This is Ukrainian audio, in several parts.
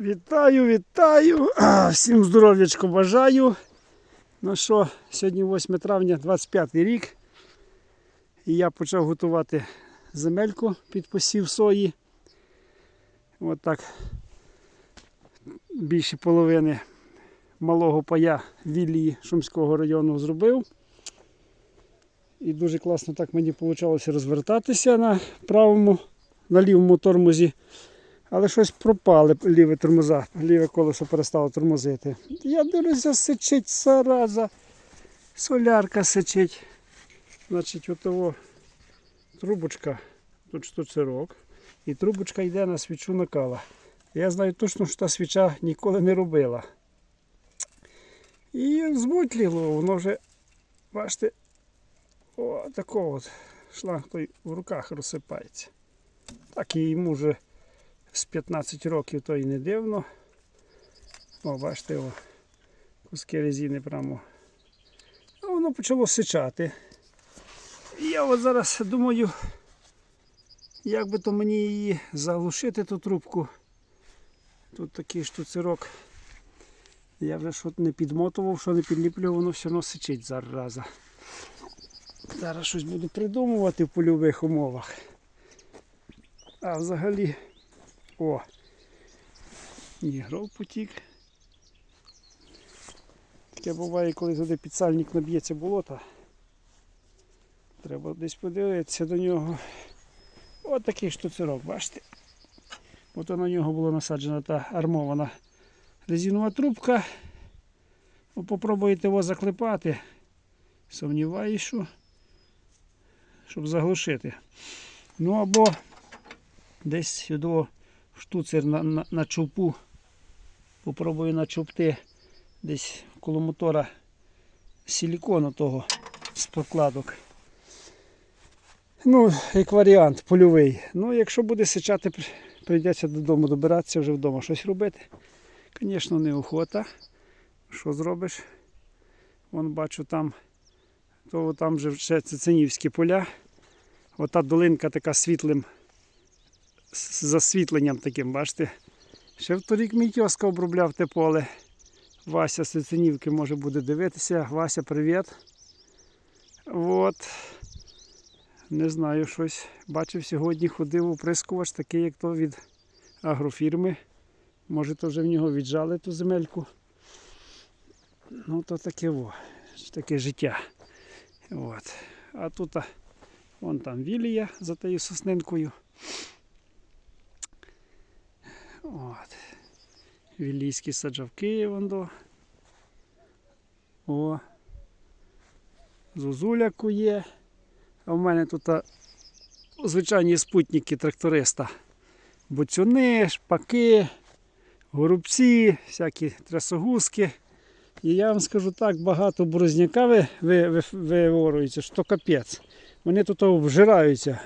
Вітаю, вітаю! Всім здоров'ячко бажаю. Ну що, сьогодні 8 травня, 25 рік. І я почав готувати земельку під посів сої. От так більше половини малого пая віллії Шумського району зробив. І дуже класно так мені вийшло розвертатися на правому, на лівому тормозі. Але щось пропали ліве тормоза, ліве колесо перестало тормозити. Я дивлюся, сичить зараза. Солярка сичить. Значить, отого трубочка, тут штуцерок, і трубочка йде на свічу накала. Я знаю точно, що та свіча ніколи не робила. І збутліло, воно вже, бачите, о, такого от шланг той в руках розсипається. Так і йому вже з 15 років то і не дивно. О, бачите, о, куски резини прямо. Воно почало сичати. Я от зараз думаю, як би то мені її заглушити ту трубку. Тут такий штуцерок. Я вже що не підмотував, що не підліплював, воно все одно сичить зараза. Зараз щось буду придумувати в польових умовах. А взагалі о! Нігров потік. Таке буває, коли туди підсальник наб'ється болота. Треба десь подивитися до нього. Ось такий штуцерок, бачите? От на нього була насаджена та армована резинова трубка. Ну, Попробуйте його заклепати. Сумніваюсь, що щоб заглушити. Ну або десь сюди штуцер на, на, на чупу. Попробую начупти десь коло мотора силікону того з прокладок. Ну, як варіант, польовий. Ну, якщо буде сичати, прийдеться додому добиратися вже вдома щось робити. Звісно, неохота. Що зробиш? Вон бачу там, то там вже ще цицинівські поля. Ота долинка така світлим з засвітленням таким, бачите. Ще вторік мій тьоска обробляв те поле. Вася з Цицинівки може буде дивитися. Вася, привіт. От. Не знаю щось. Бачив сьогодні ходив оприскувач такий, як то від агрофірми. Може то вже в нього віджали ту земельку. Ну то таке во. Таке життя. От. А тут вон там вілія за тією соснинкою. От. Вілійські саджавки вон до. О. Зозуля кує. А в мене тут звичайні спутники тракториста. Буцюни, шпаки, горобці, всякі трясогузки. І я вам скажу так, багато борозняка ви, ви, ви, виворується, що капець. Вони тут вжираються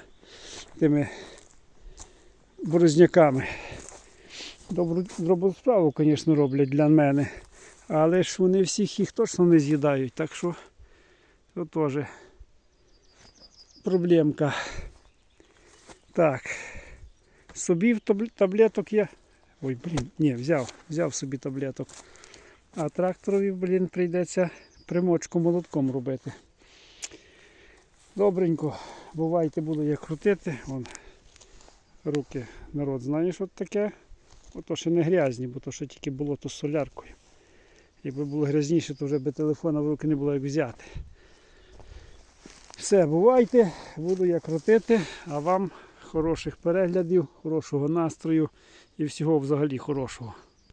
тими борозняками. Добру, добру справу, звісно, роблять для мене. Але ж вони всіх їх точно не з'їдають, так що це теж проблемка. Так. Собі таблеток я. Ой, блін, ні, взяв, взяв собі таблеток. А тракторові, блін, прийдеться примочку молотком робити. Добренько, бувайте, буду я крутити. Вон, руки народ знає, що таке. Ото ще не грязні, бо то ще тільки було то з соляркою. Якби було грязніше, то вже би телефона в руки не було як взяти. Все, бувайте, буду я крутити, а вам хороших переглядів, хорошого настрою і всього взагалі хорошого.